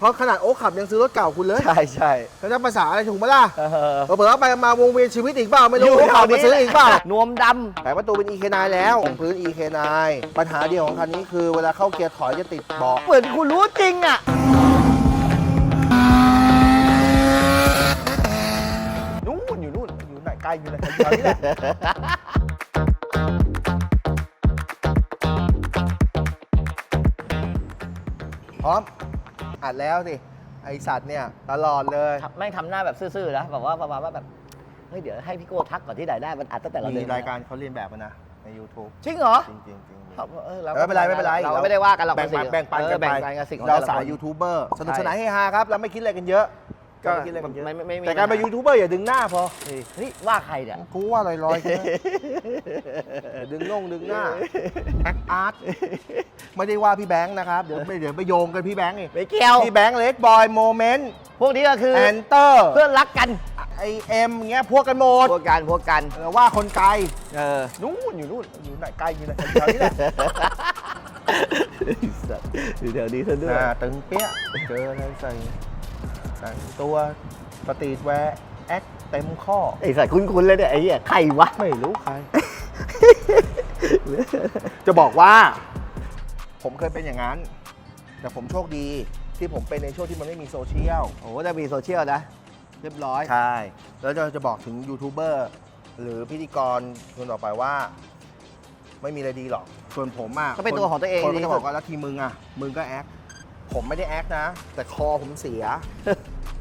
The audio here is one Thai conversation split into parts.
เพราะขนาดโอ๊คขับยังซื้อรถเก่าคุณเลยใช่ใช่แล้วจะภาษาอะไรถูกไหมล่ะเออเผื่อๆไปมาวงเวียนชีวิตอีกเปล่าไม่รู้โอ๊คขับมาซื้ออีกเปล่านวมดแต่ประตูเป็น EK9 แล้วพื้น EK9 ปัญหาเดียวของคันนี้คือเวลาเข้าเกียร์ถอยจะติดเบาะำเหมือนคุณรู้จริงอะ นู่นอยู่นู่นอยู่ไหนไกลอยู่ไหนอยู่แถวนี้แหละ พร้อม อัดแล้วสิไอสัตว์เนี่ยตลอดเลยแม่งทำหน้าแบบซื่อๆนะแบบว่าประมาณว่าแบบเฮ้ยเดี๋ยวให้พี่โก้ทักก่อนที่ไหนได้มันอัดตั้งแต่เราเดิมีนรายการเขาเรียนแบบมานะใน YouTube จริงเหรอจริงๆจริงๆจริงๆครับเออเราเออไม่เป็นไรไม่เป็นไรเราก็ไม่ได้ว่ากันหรอกแบ่งปันแบ่งปันเอกัอนไปแบ่งปันกันสิ่งของเราแต่ละสายคนยูทูบเบอร์สนุกใช่สนานเฮฮาครับเราไม่คิดอะไรกันเยอะ ก็ไม่คิดอะไรกันเยอะไม่ไม่ไม่มีแต่การเป็นยูทูบเบอร์อย่าดึงหน้าพอเฮ้ยว่าใครเนี่ยกูว่าลอยๆแค่นั้นอย่าดึงน่งดึงหน้าแอคอาร์ตไม่ได้ว่าพี่แบงค์นะครับ เดี๋ยวไปเดี๋ยวไปโยงกันพี่แบงค์อีกไม่เกี่ยว พี่แบงค์เล็กบอยโมเมนต์พวกนี้ก็คือแอนเตอร์เพื่อนรักกันไอเอ็มเงี้ยพวกกันหมดพวกกันพวกกันเออว่าคนไกลเออ นู่นอยู่นู่นอยู่ไหนไกลอยู่ไหนแถวนี้แหละอยู่แถวนี้ซะด้วยหน้าตึงเปี้ยเจออะไรใส่ แต่งตัวสตรีทแวร์แอคเต็มข้อ ไอ้สัตว์คุ้นๆเลยเนี่ยไอ้เหี้ยใครวะ ไม่รู้ใคร จะบอกว่า ผมเคยเป็นอย่างนั้น แต่ผมโชคดีที่ผมเป็นในช่วงที่มันไม่มีโซเชียล โอ้โหจะมีโซเชียลนะ เรียบร้อย ใช่ แล้วจะจะบอกถึงยูทูบเบอร์หรือพิธีกรคนต่อไปว่า ไม่มีอะไรดีหรอก ส่วนผมอะก็เป็นตัวของตัวเองคนก็ดีที่จะสุด บอกว่าแล้วทีมึงอะ มึงก็แอค ผมไม่ได้แอคนะ แต่คอผมเสีย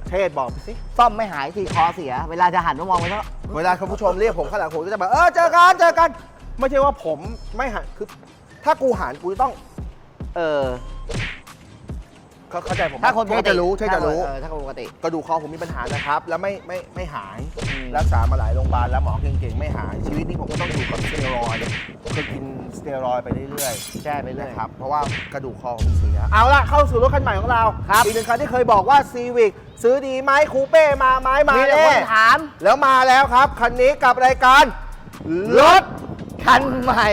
เทศบอกไปสิ ซ่อมไม่หายทีคอเสีย เวลาจะหันมามองมันก็เวลาคุณผู้ชมเรียกผมข้างหลังผมก็จะแบบเออเจอกันเจอกัน ไม่ใช่ว่าผมไม่หันคือ ถ้ากูหันกูจะต้อง เออ เขาเข้าใจผมถ้าคนปกเทติจะรู้เทจะรู้ เออถ้าคนปกติ กระดูกคอผมมีปัญหานะครับ แล้วไม่ไม่ไม่หายอืม รักษามาหลายโรงพยาบาลแล้วหมอเก่งๆ ไม่หาย ชีวิตนี้ผมก็ต้องอยู่กับสเตียรอยด์คือกินสเตียรอยด์ไปเรื่อยแช่ไปๆเรื่อย นะครับเพราะว่ากระดูกคอผมเสียเอาละเข้าสู่รถคันใหม่ของเราครับ อีกหนึ่งคันที่เคยบอกว่าซีวิกซื้อดีไหมคูเป้มาไหมมามีแต่แน่คนถามแล้วมาแล้วครับคันนี้กับรายการรถคันใหม่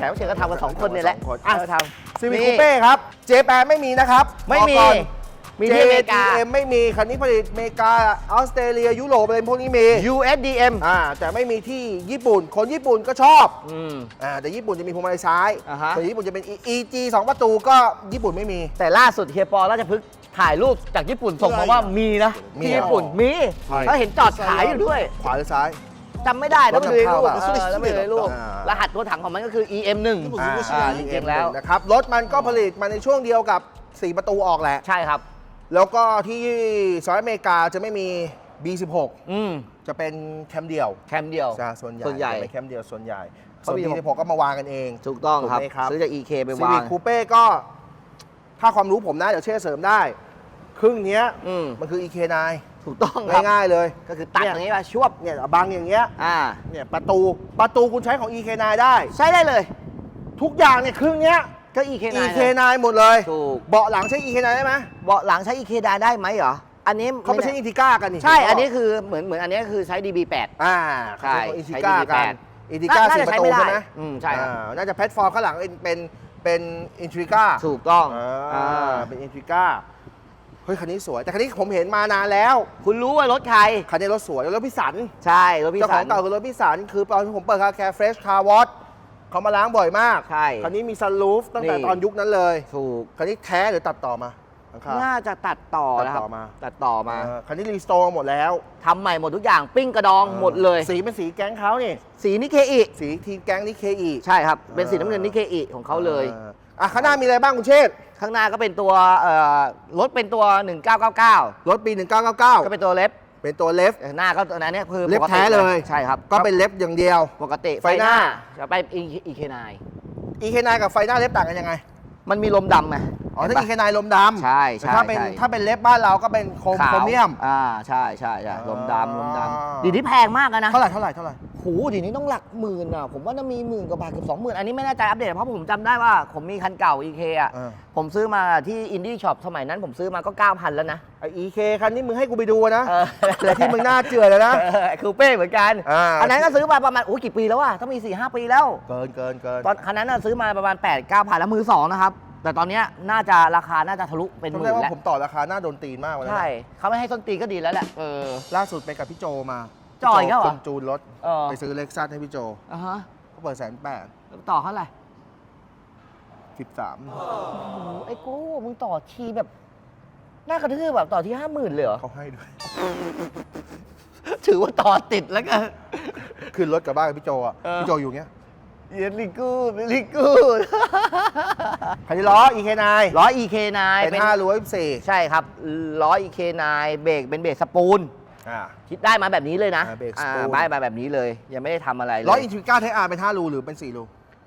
ขกรับเชิญก็ทำกันสองคนเนี่ยแหละสองคนอะอะทำซีวิกนี่ คูเป้ครับ เจแปนไม่มีนะครับไม่มีบอกก่อน มีที่อเมริกา JDM ไม่มีคันนี้ผลิตอเมริกาออสเตรเลียยุโรปอะไรพวกนี้มี USDM อ่าแต่ไม่มีที่ญี่ปุ่น คนญี่ปุ่นก็ชอบอืม อ่าแต่ญี่ปุ่นจะมีพวงมาลัยซ้ายอ่าฮะ ส่วนญี่ปุ่นจะเป็น EG 2ประตูก็ญี่ปุ่นไม่มี แต่ล่าสุดเฮียปอราชพฤกษ์ถ่ายรูปจากญี่ปุ่นส่งมาว่ามีนะมีที่ญี่ปุ่นเหรอมีใช่ เขาเห็นจอดขายอยู่ด้วย ขวาหรือซ้าย จำไม่ได้แล้วไม่ดูในรูปรถนำเข้าเออแล้วไม่ดูในรูปอ่ารหัสตัวถังของมันก็คือ EM1 อ่าอ่าจริงๆแล้ว นะครับ รถมันก็ผลิตมาในช่วงเดียวกับ 4 ประตูออกแหละ ใช่ครับ แล้วก็ที่สหรัฐอเมริกาจะไม่มี B16 อืมจะเป็นแคมเดียวแคมเดียว ใช่ส่วนใหญ่ส่วนใหญ่จะเป็นแคมเดียวส่วนใหญ่เขาส่วนมี B16 ก็มาวางกันเองถูกต้องครับถูกไหมครับซื้อจาก EK ไปซีวาวิงคูเป้ก็ ถ้าความรู้ผมนะ เดี๋ยวเช่เสริมได้ ครึ่งเนี้ยอืม มันคือ EK9 ถูกต้องครับง่ายๆเลย ก็คือตัดอย่างนี้มาชวบเนี่ยบังอย่างเงี้ยอ่าเนี่ยประตูประตูคุณใช้ของ EK9 ได้ใช้ได้เลย ทุกอย่างเนี่ยครึ่งเนี้ยก็ EK เลย EK9 หมดเลยถูกเบาะหลังใช้ EK9 ได้ไหมเบาะหลังใช้ EK ได้ได้ไหมเหรออันนี้เขาไม่ใช่อินทิก้ากันนี่ใช่ อันนี้คือเหมือนเหมือนอันนี้คือใช้ DB8 อ่าใช่อินทิใช้ก้ากัน DB8 อินทิก้าน่าสี่จะประใช้ตูไม่ได้ใช่ไหมอืมใช่ครับอ่าน่าจะแพลตฟอร์มข้างหลังเป็นเป็นเป็นอินทริก้าถูกต้องอ่าอ่าเป็นอินทริก้าเฮ้ยคันนี้สวย แต่คันนี้ผมเห็นมานานแล้ว คุณรู้ว่ารถใคร คันนี้รถสวยรถพิสันใช่รถพี่เจ้าขสัอน งเก่าคือรถพิสันคือตอนที่ผมเปิดคาแคร์เฟรชคาร์วอตเขามาล้างบ่อยมากใช่คันนี้มีซันรูฟตั้งแต่นี่ ตอนยุคนั้นเลย ถูก คันนี้แท้หรือตัดต่อมาหลังคา น่าจะตัดต่อนะครับตัดต่อมา ตัดต่อมาเออคันนี้รีสโตร์หมดแล้วทำใหม่หมดทุกอย่างปิ้งกระดองหมดเลย สีเป็นสีแก๊งเขานี่สีนิเคอิสีทีมแก๊งนี่เคอี ใช่ครับ เป็นสีน้ำเงินนิเคอิของเขาเลยอ่ะข้างหน้ามีอะไรบ้างคุณเชษฐ์ข้างหน้าก็เป็นตัวเอ่อรถเป็นตัว 1999 รถปีก็1999เป็นตัวเล็บเป็นตัวเลฟหน้าก็ตัวนั้นเนี่ยคือเล็บปกติแท้เลยใช่ครับก็เป็นเล็บอย่างเดียว ปกติไฟหน้าจะไป EK9 EK9 กับไฟหน้าเล็บต่างกันยังไง มันมีลมดำไงอ๋อถ้าเห็นปะ EK9 ลมดำใช่ใช่แต่ถ้าเป็นใช่ถ้าเป็นเล็บบ้านเราก็เป็นโครมขาวโครเมียมอ่าใช่ใช่ใช่ลมอ๋อดำลมดำดีที่แพงมากอะนะเท่าไหร่เท่าไหร่เท่าไหร่ หหูเดี๋ยวนี้ต้องหลักหมื่นอะ ผมว่าน่ามีหมื่นกว่าบาทเกือบสองหมื่นอันนี้ไม่แน่ใจอัปเดตเพราะผมจำได้ว่า ผมมีคันเก่า EK อะ อ่า ผมซื้อมาที่อินดี้ช็อปสมัยนั้นผมซื้อมาก็ 9,000 แล้วนะ ไออีเคคันนี้มึงให้กูไปดูนะเออ แต่ที่มึงหน้าเจือเลยนะ เออคูเป้เหมือนกัน อ่า อันนั้นก็ซื้อมาประมาณโอ้ยกี่ปีแล้วอะต้องมี 4 5 ปีแล้ว เกินเกินเกินตอนคันนั้นน่ะซื้อมาประมาณ 8 9พันแล้วมือสองนะครับ แต่ตอนเนี้ยน่าจะราคาน่าจะทะลุเป็นหจำมื่ได้นว่าแล้วผมต่อราคาหน้าโดนตีนมากเลยนะใช่เขาไม่ให้ส้นตีนก็ดีแล้วแหละเออ ล่าสุดไปกับพี่โจมา จอยอีกแล้วเหรอคนจูนรถ เออ ไปซื้อเล็กซัสให้พี่โจอะฮะเขาเปิดแสนแปดแล้วต่อเท่าไหร่สิบสามโอ้โหไอ้กูมึงต่อทีแบบน่ากระทืบแบบต่อที่ห้าหมื่นเลยเหรอ เขาให้ด้วย ถือว่าต่อติดแล้วกัน ขึ้นรถกลับบ้านกับพี่โจอะ เออ พี่โจอยู่เงี้ยเยลิกูลิกูคันนี้ล้อ EK9 ร้อย EK9 เป็นห้ารั้วสี่ใช่ครับร้อย EK9 เบรกเป็นเบรกสปูน อ่า คิดได้มาแบบนี้เลยนะอ่าเบรกอ่าสปูน ได้มาแบบนี้เลย ยังไม่ได้ทำอะไรเลยล้ออินทริก้าไทอาร์เป็นห้ารูหรือเป็นสี่รู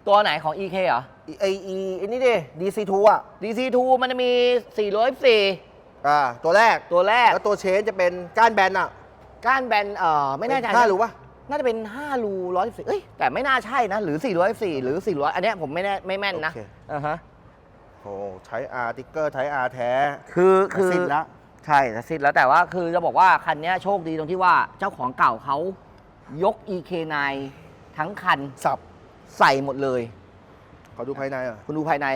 ตัวไหนของ EK เหรอ ไออีไอ้นี่ดิ DC2 อะ DC2 มันจะมี 414 อ่าตัวแรก ตัวแรก แล้วตัวเชนจะเป็นก้านแบนอะก้านแบนเอ่อไม่แน่ใจเป็นห้ารูปะ น่าจะเป็น 5 รู114เอ้ย แต่ไม่น่าใช่นะ หรือ 414 หรือ 400 อันเนี้ยผมไม่แน่ไม่แม่นนะโอเค อ่าฮะ โอ้ใช้อาร์ติ๊กเกอร์ใช้อาร์แท้คือคือ สิ้นละ ใช่แต่สิ้นแล้วแต่ว่าคือจะบอกว่าคันเนี้ยโชคดีตรงที่ว่าเจ้าของเก่าเขายก EK9 ทั้งคันสับใส่หมดเลย ขอดูภายในอะคุณดูภายใน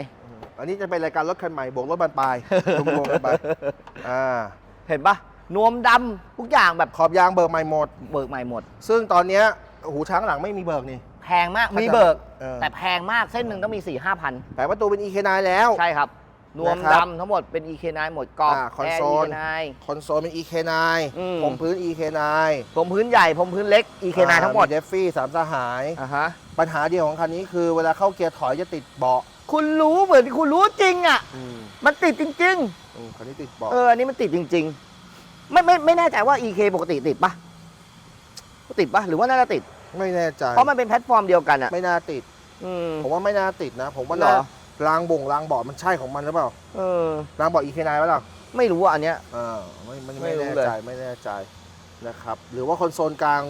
อันนี้จะเป็นรายการรถคันใหม่บวกรถบานปลายรวมๆกันไปอ่าเห็นปะนวมดำทุกอย่างแบบขอบยางเบิกใหม่หมด เบิกใหม่หมด ซึ่งตอนเนี้ยหูช้างหลังไม่มีเบิกนี่ แพงมากเข้าใจมีเบิก เออ แต่แพงมากเส้นหนึ่งต้องมี4 5 0 0แต่ประตูเป็น EK9 แล้ว ใช่ครับ นวมนะครับดำทั้งหมดเป็น EK9 หมดกรอบอ่าคอนแอร์ โซล EK9 คอนโซลเป็น EK9 อืม ผมพื้น EK9 ผมพื้นใหญ่ผมพื้นเล็ก EK9 ทั้งหมดเดฟฟี่สามสหาย อ่าฮะปัญหาเดียวของคันนี้คือเวลาเข้าเกียร์ถอยจะติดเบาะคุณรู้เหมือนที่คุณรู้จริงอะ อืมมันติดจริง อืมคันนี้ติดๆเบาะเอออันนี้มันติดจริง ๆ ไม่ไม่ไม่แน่ใจว่า EK ปกติติดปะติดปะหรือว่าน่าจะติด ไม่แน่ใจเพราะมันเป็นแพลตฟอร์มเดียวกันอะไม่น่าติด อืม ผมว่าไม่น่าติดนะ ผมว่าเหรอน่า รางบ่งรางเบาะมันใช่ของมันหรือเปล่าเออ รางเบาะ EK9 ไหมล่ะไม่รู้อะอันเนี้ย อ่าไม่ไม่ไม่ไม่รู้แน่เลย ใจไม่แน่ใจนะครับ หรือว่าคอนโซลกลาง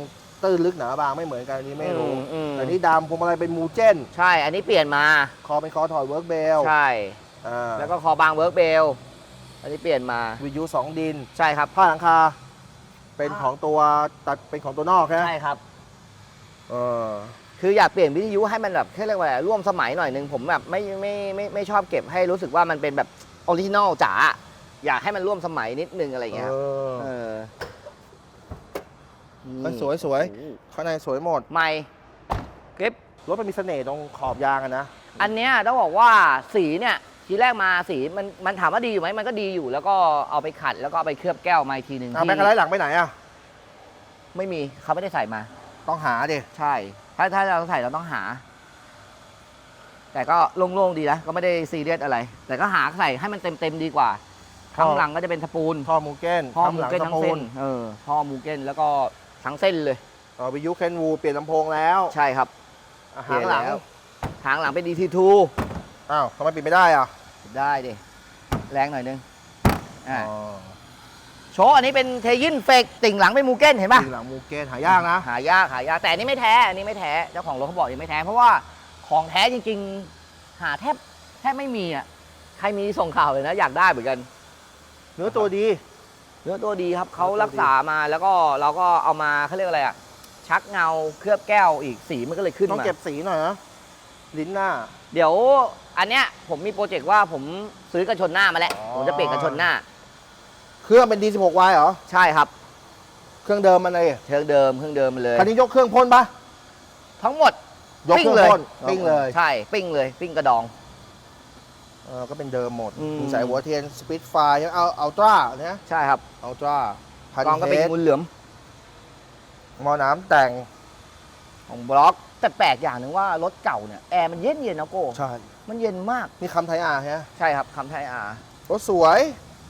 ตื้นลึกหนาบางไม่เหมือนกันอันนี้ไม่รู้อือืมแต่นี่ดำพวงมาลัยเป็นมูเจน ใช่ อันนี้เปลี่ยนมา คอเป็นคอถอดเวิร์กเบลใช่อ่าแล้วก็คอบางเวิร์กเบล อันนี้เปลี่ยนมา วิทยุสองดิน ใช่ครับ ผ้าหลังคา เป็นของตัวตัดเป็นของตัวนอกใช่ไหมใช่ครับ เออ คืออยากเปลี่ยนวิทยุให้มันแบบแค่เรียกว่าอะไรร่วมสมัยหน่อยนึงผมแบบไม่ไม่ไม่ไม่ชอบเก็บให้รู้สึกว่ามันเป็นแบบออริจินอลจ๋าอยากให้มันร่วมสมัยนิดนึงอะไรอย่างเงี้ยเอครับอเออเฮ้ยสวยสวยข้างในสวยหมดใหม่คลิปรถมันมีเสน่ห์ตรงขอบยางอะนะ อันเนี้ยต้องบอกว่าสีเนี่ยทีแรกมาสีมันมันถามว่าดีอยู่ไหมมันก็ดีอยู่ แล้วก็เอาไปขัดแล้วก็เอาไปเคลือบแก้วมาอีกทีหนึ่งเอาที่แบ็คไลท์หลังไปไหนอะไม่มีเขาไม่ได้ใส่มา ต้องหาดิใช่ ถ้าถ้าเราใส่เราต้องหา แต่ก็โล่งๆดีนะก็ไม่ได้ซีเรียสอะไร แต่ก็หาใส่ให้มันเต็มๆดีกว่าข้างหลังก็จะเป็นสปูนท่อมูเก้นพ่อข้างมูหลังเก้นสทั้งปูเส้นนเออพ่อมูเก้นแล้วก็ทั้งเส้นเลยเออวิทยุเคนวูเปลี่ยนลำโพงแล้วใช่ครับอะหางหลังเปลี่ยนแล้วหางหลังเป็น DT2 อ้าวทำไมปิดไม่ได้อะได้ดิแรงหน่อยนึงอ่าอ๋อ โชว์อันนี้เป็นเทยินเฟกติ่งหลังเป็นมูเก้นเห็นป่ะ ทีหลังมูเก้นหายากนะ หายากหายากแต่อันนี้ไม่แท้อันนี้ไม่แท้เจ้าของรถเขาบอกยังไม่แท้เพราะว่าของแท้จริง ๆ หาแทบแทบไม่มีอะใครมีส่งข่าวเลยนะ อยากได้เหมือนกัน เนื้อตัวดี เนื้อตัวดีครับเขาเนื้อตัวดีรักษามาแล้วก็เราก็เอามาเขาเรียกอะไรอะชักเงาเคลือบแก้วอีกสีมันก็เลยขึ้นต้องมา เก็บสีหน่อยนะลิ้นหน้า เดี๋ยวอันเนี้ยผมมีโปรเจกต์ว่าผมซื้อกันชนหน้ามาแล้ว อ๋อ ผมจะเปลี่ยนกันชนหน้า เครื่องเป็น D16Y เหรอ ใช่ครับ เครื่องเดิมมันเลยเครื่องเดิมเครื่องเดิมมาเลย คันนี้ยกเครื่องพ่นปะทั้งหมดยกเครื่องพ่นปิ้งเลยใช่ ปิ้งเลย ปิ้งกระดอง เออก็เป็นเดิมหมดอืม มีสายหัวเทียนสปีดไฟเอาเอาตร้าเนี่ยใช่ครับเอาตร้าพันกองก็เฮเป็นดงูเหลือมหมอน้ำแต่งของบล็อก แต่แปลกอย่างหนึ่งว่ารถเก่าเนี่ยแอร์มันเย็นเย็นๆนะโก้ ใช่มันเย็นมากนี่คำไทยอาร์ฮะใช่ครับคำไทยอารถสวย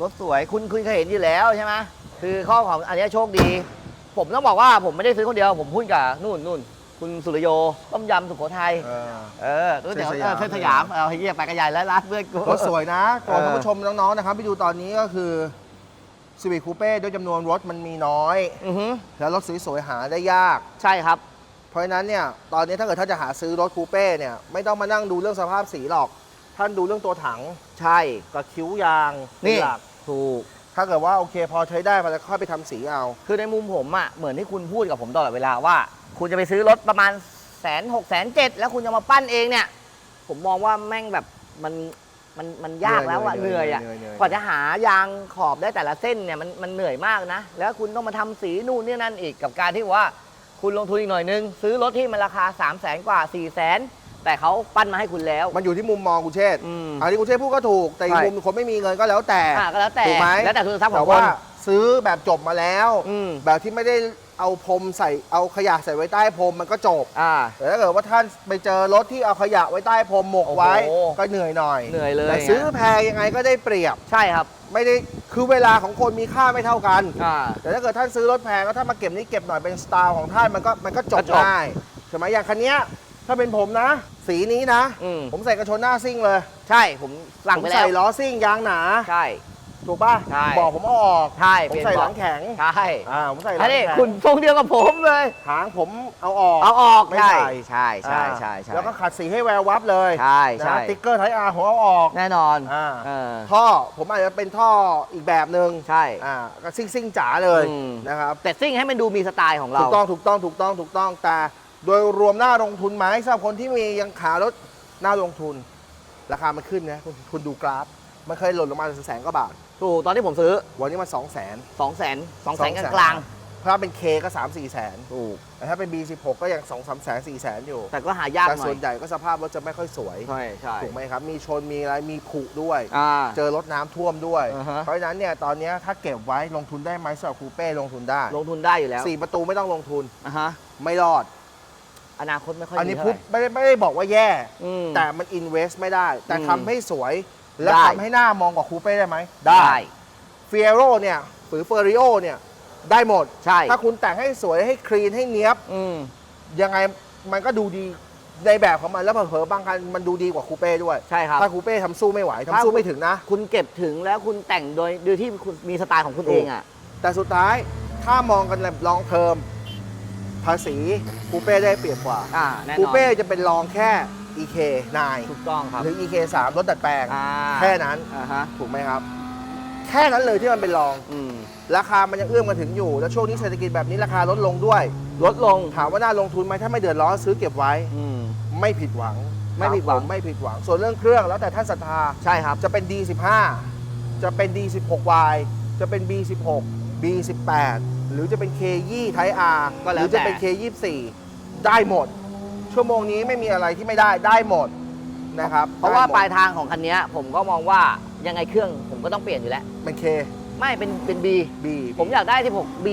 รถสวยคุณคุณเคยเห็นอยู่แล้วใช่ไหมคือข้อของอันเนี้ยโชคดี ผมต้องบอกว่าผมไม่ได้ซื้อคนเดียว ผมพูดกับนู่นนู่นคุณสุริโยต้มยำสุโขทัยเออ เออตัวเดี๋ยวเส้นสามเออยเส้นสยามเอาให้เยี่ยไปกระยายแล้วร้านเพื่อนกู รถสวยนะก่อนเออ ท่านผู้ชมน้องๆนะครับไปดูตอนนี้ก็คือ Civic Coupe ด้วยจำนวนรถมันมีน้อย อือฮึแล้วรถสวยๆหาได้ยาก ใช่ครับ เพราะฉะนั้นเนี่ยตอนนี้ถ้าเกิดท่านจะหาซื้อรถคูเป้เนี่ยไม่ต้องมานั่งดูเรื่องสภาพสีหรอก ท่านดูเรื่องตัวถังใช่ กับคิ้วยางเป็นี่หลักถูก ถ้าเกิดว่าโอเคพอใช้ได้มันจะค่อยไปทำสีเอา คือในมุมผมอะเหมือนที่คุณพูดกับผมตลอดเวลาว่า คุณจะไปซื้อรถประมาณแสนหกแสนเจ็ดแล้วคุณจะมาปั้นเองเนี่ย ผมมองว่าแม่งแบบมันมันมันยากแล้วอะเหเหนื่นื่ออยยอะเหนื่อยเหนื่อย กว่าจะหายางขอบได้แต่ละเส้นเนี่ยมันมันเหนื่อยมากนะ แล้วคุณต้องมาทำสีนู่นนี่นั่นอีกกับการที่ว่า คุณลงทุนอีกหน่อยนึง ซื้อรถที่มันราคา3 0 0แสนกว่า4 0 0แสน แต่เขาปั้นมาให้คุณแล้ว มันอยู่ที่มุมมองคุณเชษฐ์อืมอันนี้คุณเชษฐ์พูดก็ถูก แต่อีกใช่ มุมคนไม่มีเงินก็แล้วแต่ อะก็แล้วแต่ถูกไหม แล้วแต่ทุนทรัพย์ขแต่องคว่าน ซื้อแบบจบมาแล้ว อืม แบบที่ไม่ได้เอาพรมใส่ เอาขยะใส่ไว้ใต้พรมมันก็จบ อ่า แต่ถ้าเกิดว่าท่านไปเจอรถที่เอาขยะไว้ใต้พรมหมกไว้ โอ้โหก็เหนื่อยหน่อยเหนื่อยเลย แต่ซื้อแพงยังไงก็ได้เปรียบ ใช่ครับ ไม่ได้ คือเวลาของคนมีค่าไม่เท่ากัน อ่า แต่ถ้าเกิดท่านซื้อรถแพงแล้วท่านมาเก็บนี้เก็บหน่อยเป็นสไตล์ของท่านมันก็มันก็จบก็จบ ได้ใช่ไหมอย่างคันเนี้ย ถ้าเป็นผมนะ สีนี้นะ อืม ผมใส่กระชนหน้าซิ่งเลยใช่ผมสั่งผมไปแล้ใส่วล้อซิ่งยางหนา ใช่ ถูกป่ะใช่ บอกผมเอาออก ใช่ผมเปลี่ยนใส่หลัเบาะงแข็งใช่อ่าผมใส่หลัอันงนี้แข็งคุณทรงเดียวกับผมเลย หางผมเอาออก เอาออกไม่ใช่ใส่ใช่ใช่อ่าใช่ใช่แล้วก็ขัดสีให้แวววับเลยใช่ใช่นะติ๊กเกอร์ไทยอาร์ผมเอาออก แน่นอนอ่า เออท่อผมอาจจะเป็นท่ออีกแบบหนึ่งใช่ อ่าก็ซิ่งซิ่งจ๋าเลยอืม นะครับแต่ซิ่งให้มันดูมีสไตล์ของเราถูกต้องถูกต้องถูกต้องถูกต้องแต่ โดยรวมหน้าลงทุนไหมสำหรับคนที่มียังขารถหน้าลงทุน ราคามันขึ้นนะคุณคุณดูกราฟ มันเคยหล่นลงมาแสนกว่าบาท ถูกตอนที่ผมซื้อวันนี้มัน2 0 0 0 0 2 0 0 0 0 2 0 0 0 0 200,000กลางถ้าเป็น K ก็ 3 4แสนๆถูกแต่ถ้าเป็น B16 ก็ยัง2 3แสน4แสนอยู่แต่ก็หายากแต่หน่อส่ยวนใหญ่ก็สภาพรถจะไม่ค่อยสวย ใช่ใช่ถูกไหมครับ มีชนมีอะไรมีผุด้วย อ่า เจอรถน้ำท่วมด้วย อ่าฮะ เพราะฉะนั้นเนี่ยตอนเนี้ยถ้าเก็บไว้ลงทุนได้ไหมสำหรับคูเป้ลงทุนได้ลงทุนได้อยู่แล้วสี่ประตูไม่ต้องลงทุน อะฮะ ไม่รอด อนาคตไม่ค่อยอันนี้ดีเท่าพูไหดร่ ไม่ได้ไม่ได้บอกว่าแย่ อืมแต่มันอินเวสไม่ได้ แต่อืมทำให้สวย และได้ ทำให้หน้ามองกว่าคูเป้ได้ไหมได้เฟียโรเนี่ยหรือเฟอริโอเนี่ย ได้หมด ใช่ ถ้าคุณแต่งให้สวยให้คลีนให้เนี้ยบ อืม ยังไงมันก็ดูดีในแบบของมัน แล้วเผลอๆบางคันมันดูดีกว่าคูเป้ด้วย ใช่ครับ ถ้าคูเป้ทำสู้ไม่ไหวถ้าทำสู้ไม่ถึงนะ คุณเก็บถึงแล้วคุณแต่งโดยโดยที่คุณมีสไตล์ของคุณเองอะ แต่สุดท้ายถ้ามองกันแบบลองเทอม ภาษีคูเป้ได้เปรียบกว่าอ่าแน่นอนคูเป้จะเป็นรองแค่ EK 9 ถูกต้องครับหรือ EK 3 รถดัดแปลงอ่าแค่นั้นอ่าฮะถูกไหมครับ แค่นั้นเลยที่มันเป็นรอง อืม ราคามันยังเอื้อมมาถึงอยู่ แล้วช่วงนี้เศรษฐกิจแบบนี้ราคาลดลงด้วย ลดลงถามว่าน่าลงทุนไหมถ้าไม่เดือดร้อนซื้อเก็บไว้ อืม ไม่ผิดหวังไม่ผิดหวังถาผมไม่ผิดหวัง ส่วนเรื่องเครื่องแล้วแต่ท่านศรัทธาใช่ครับ จะเป็น D15 จะเป็น D16Y จะเป็น B16 B18 หรือจะเป็น K20 Type R ก็แล้วหรือจะเป็นแต่ K24 ได้หมด ชั่วโมงนี้ไม่มีอะไรที่ไม่ได้ได้หมดนะครับเพราะว่าได้หมดปลายทางของคันเนี้ยผมก็มองว่ายังไงเครื่องผมก็ต้องเปลี่ยนอยู่แล้ว เป็น K ไม่เป็นเป็น B B ผมอยากได้ที่ผม B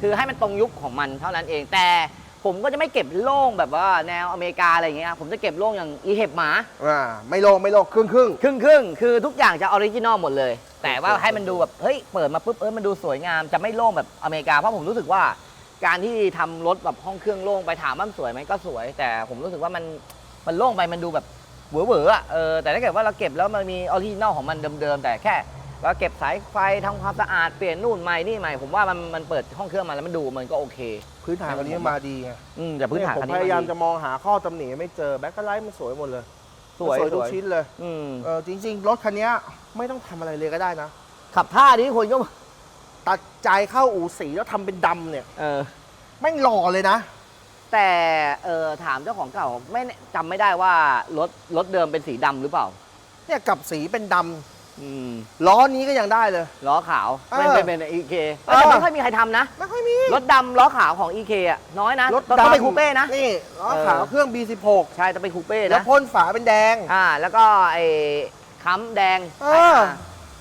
คือให้มันตรงยุคของมันเท่านั้นเอง แต่ ผมก็จะไม่เก็บโล่งแบบว่าแนวอเมริกาอะไรอย่างเงี้ยผมจะเก็บโล่งอย่างอีเห็บหมา อ่าไม่โลงไม่โลงครึ่งครึ่งครึ่งครึ่งๆคือทุกอย่างจะออริจินอลหมดเลย แต่ว่าโอเคให้มันดูแบบเฮ้ยเปิดมาปุ๊บเออมันดูสวยงามจะไม่โล่งแบบอเมริกาเพราะผมรู้สึกว่า การที่ทำรถแบบห้องเครื่องโล่งไปถามว่ามันสวยไหมก็สวย แต่ผมรู้สึกว่ามันมันโล่งไปมันดูแบบเหวอๆอะเออแต่ถ้าเกิดว่าเราเก็บแล้วมันมีออริจินอลของมันเดิมๆแต่แค่เราเก็บสายไฟทำความสะอาดเปลี่ยนนู่นใหม่นี่ใหม่ผมว่ามันมันเปิดห้องเครื่องมาแล้วมันดูมันก็โอเคๆ พื้นฐานวันนี้มาดีไงอืมแต่พื้นฐานผมคันพนี้ยายามดีจะมองหาข้อตำหนิไม่เจอแบ็คไลท์มันสวยหมดเลยสวยมันทุสกวยชิ้นเลยอืมเออจริง ๆ รถคันเนี้ยไม่ต้องทำอะไรเลยก็ได้นะ ขับท่านี้คนก็ตัดใจเข้าอู่สีแล้วทำเป็นดำเนี่ยเออ แม่งหล่อเลยนะ แต่เออถามเจ้าของเก่าไม่แน่จำไม่ได้ว่ารถรถเดิมเป็นสีดำหรือเปล่า เนี่ยกับสีเป็นดำ อืมล้อนี้ก็ยังได้เลย ล้อขาวเออเป็นเป็นเป็นอีเคเออแต่ไม่ค่อยมีใครทำนะ ไม่ค่อยมีรถดำล้อขาวของ EK อะน้อยนะรถต้องดำเป็นคูเป้นะ นี่ล้อเออขาวเครื่อง B16 ใช่ต้องเป็นคูเป้แล้วนะพ่นฝาเป็นแดง อ่า แล้วก็ไอ้ค้ำแดงเออ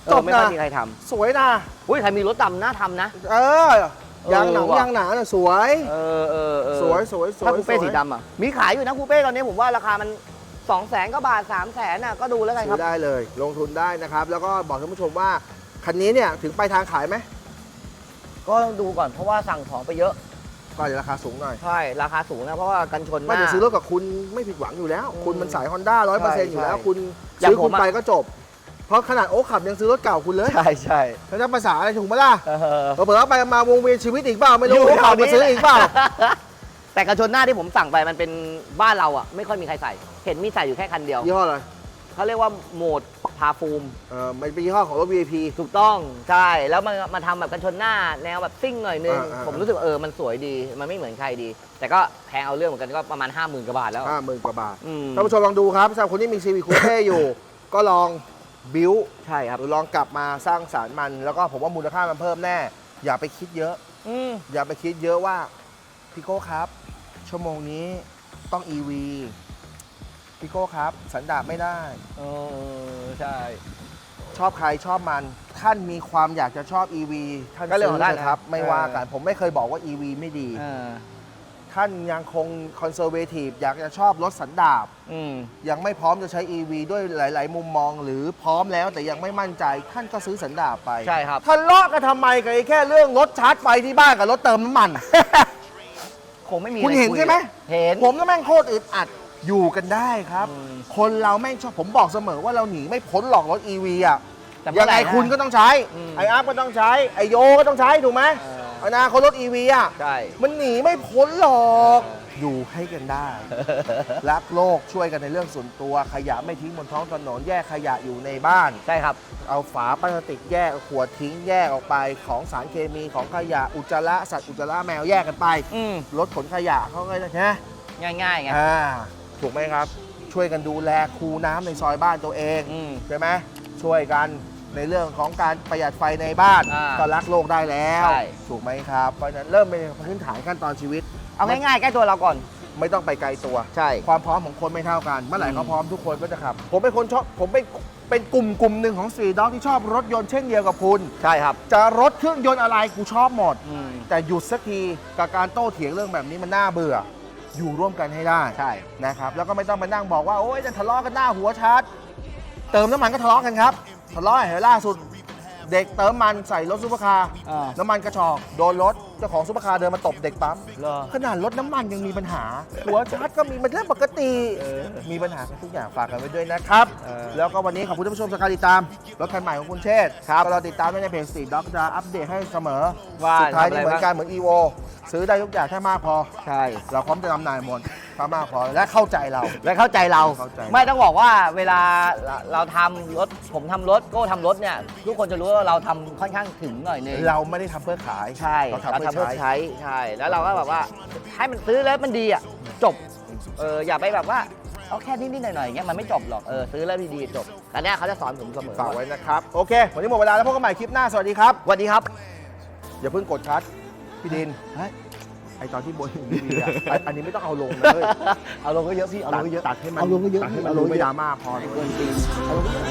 เอจอบไม่ค่อยนะมีใครทสวยนะำอุ้ยใครมีรถดำน่าทำนะ เออ ยางหนังเออว่ะ ยางหนาน่ะสวย เออเออเออสวยสวยสวยถ้าคูเป้สวย สีดำอะมีขายอยู่นะคูเป้ตอนนี้ผมว่าราคามัน 2องแสนก็บาท3ามแสนอะก็ดูแล้วกันคซื้รับอได้เลย ลงทุนได้นะครับ แล้วก็บอกท่านผู้ชมว่าคันนี้เนี่ยถึงปลายทางขายไหมก็ต้องดูก่อนเพราะว่าสั่งของไปเยอะ ก็อาจจะราคาสูงหน่อย ใช่ ราคาสูงนะ เพราะว่ากันชนหไม่น้าจะซื้อรถกับคุณไม่ผิดหวังอยู่แล้ว อืมคุณมันสายฮอนด้าร้อยเปอร์เซ็นต์อยู่แล้ว ใช่คุณอย่างซื้อผมคุณอะ ไปก็จบ เพราะขนาดโอ๊คขับยังซื้อรถเก่าคุณเลยใช่ใช่แล้วจะภาษาอะไรถูกไหมล่ะเออเผื่อๆไปมาวงเวียนชีวิตอีกเปล่าไม่รู้อยู่โอ๊คขับแถวนี้มาซื้ออีกเปล่า แต่กระชนหน้าที่ผมสั่งไปมันเป็นบ้านเราอะไม่ค่อยมีใครใส่ เห็นมีใส่อยู่แค่คันเดียวยี่ห้ออะไรเขาเรียกว่าโหมดพาฟูมเออมันเป็นยี่ห้อของรถ VIP ถูกต้องใช่แล้วมันมาทำแบบกันชนหน้าแนวแบบซิ่งหน่อยนึง อ่าอ่า ผมรู้สึกว่าเออมันสวยดีมันไม่เหมือนใครดี แต่ก็แพงเอาเรื่องเหมือนกันก็ประมาณ 5 0,000กว่าบาทแล้ว ห้าหมื่นกว่าบาทอืม ท่านผู้ชมลองดูครับสำหรับคนที่มีซีวีคูเป้อยู่ ก็ลองบิวใช่ครับหรือลองกลับมาสร้างสารรค์มัน แล้วก็ผมว่ามูลค่ามันเพิ่มแน่ อย่าไปคิดเยอะ อืมอย่าไปคิดเยอะว่าพี่โก้ครับ ชั่วโมงนี้ต้อง EV พี่โก้ครับ สันดาปไม่ได้ เออใช่ ชอบใครชอบมัน ท่านมีความอยากจะชอบ EV ท่านก็เรื่องของท่านซื้นะครับ นะไม่ว่ากัน ผมไม่เคยบอกว่า EV ไม่ดี เออท่านยังคงคอนเซอร์เวทีฟอยากจะชอบรถสันดาป อืม ยังไม่พร้อมจะใช้ EV ด้วยหลาย ๆ มุมมอง หรือพร้อมแล้วแต่ยังไม่มั่นใจ ท่านก็ซื้อสันดาปไปใช่ครับ ทะเลาะกันทำไมกับไอ้แค่เรื่องรถชาร์จไฟที่บ้านกับรถเติมน้ำมัน คงไม่มีคุณอะรเห็นยใช่ไหมเห็น ผมก็แม่งโคตรอึดอัดอยู่กันได้ครับ อืมคนเราแม่งชอบผมบอกเสมอว่าเราหนีไม่พ้นหรอกรถ EV อะแต่เมื่ยัองไหไงร่นะคุณก็ต้องใช้อืมไออาร์ก็ต้องใช้ไอโยก็ต้องใช้ถูกไหมเออ อนาคตรถ EV อะ ใช่ มันหนีไม่พ้นหรอก เอ ออยู่ให้กันได้ รักโลกช่วยกันในเรื่องส่วนตัว ขยะไม่ทิ้งบนท้องถนนแยกขยะอยู่ในบ้าน ใช่ครับ เอาฝาพลาสติกแยกเอาขวดทิ้งแยกออกไปของสารเคมีของขยะอุจจาระสัตว์อุจจาระแมวแยกกันไปอืมรถขนขยะเขาก็จะนะ ง่ายๆไงอ่าถูกไหมครับ ช่วยกันดูแลคูน้ำในซอยบ้านตัวเองอืม ใช่ไหมช่วยกันในเรื่องของการประหยัดไฟในบ้านอ่าก็รักโลกได้แล้ว ใช่ ถูกไหมครับเพราะฉะนั้นเริ่มเป็นพื้นฐานขั้นตอนชีวิต เอาง่ายๆใกล้ตัวเราก่อน ไม่ต้องไปไกลตัว ใช่ ความพร้อมของคนไม่เท่ากัน เมื่อไหร่อืมเขาพร้อมทุกคนก็จะขับ ผมเป็นคนชอบ ผมเป็นเป็นกลุ่มกลุ่มหนึ่งของสตรีทด็อกที่ชอบรถยนต์เช่นเดียวกับคุณ ใช่ครับ จะรถเครื่องยนต์อะไรกูชอบหมด อืม แต่หยุดสักทีกับการโต้เถียงเรื่องแบบนี้มันน่าเบื่อ อยู่ร่วมกันให้ได้ใช่ นะครับ แล้วก็ไม่ต้องไปนั่งบอกว่า โอ้ยจะทะเลาะกันหน้าหัวชาร์จเติมน้ำมันก็ทะเลาะกันครับ ทะเลาะเห็นล่าสุด เด็กเติมมันใส่รถซุปเปอร์คาร์อ่า น้ำมันกระชอกโดนรถเจ้าของซุปเปอร์คาร์เดินมาตบเด็กปั๊ม เหรอ ขนาดรถน้ำมันยังมีปัญหา หัวชาร์จก็มีมันเรื่องปกติ เออ มีปัญหากันทุกอย่างฝากกันไว้ด้วยนะครับ เออ แล้วก็วันนี้ขอบคุณท่านผู้ชมสกการติดตาม รถคันใหม่ของคุณเชษฐ์ครับก็เราติดตามได้ในเพจสตรีทด็อกจะอัปเดตให้เสมอ ว่าสุดท้ายทำอะไรนี่เหมือนกันเหมือน EVO ซื้อได้ทุกอย่างแค่มากพอ ใช่ เราพร้อมจะนำหนายหมดถ้ามากพอและเข้าใจเรา และเข้าใจเรา เข้าใจ ไม่ต้องบอกว่าเวลาเราเราทำรถ ผมทำรถ โก็ทำรถเนี่ย ทุกคนจะรู้ว่าเราทำค่อนข้างถึงหน่อยนึง เราไม่ได้ทำเพื่อขายใช่เราเราทำทำเพื่เพื่ออใช้ใช้ใช่แล้วเราก็แบบว่าให้มันซื้อแล้วมันดีอะจบเอออย่าไปแบบว่าเอาแค่นิดๆหน่อยๆอย่างเงี้ยมันไม่จบหรอกเออซื้อแล้วดีๆจบแต่เนี้ยเขาจะสอนผมเสมอฝากไว้นะครับ โอเค วันนี้หมดเวลาแล้วพบกันใหม่คลิปหน้า สวัสดีครับสวัสดีครับ อย่าเพิ่งกดคัดพี่ดินเฮ้ยไอตอนที่บนดีๆอะอันอันนี้ไม่ต้องเอาลงนะเว้ยเอาลงก็เยอะพี่เอาลงก็เยอะตัดให้มันเอาลงก็เยอะตัดให้พี่มันเอาลดูงก็ไม่เยดอะราม่าพอไอ้คนตีนเอาลงก็เยอะ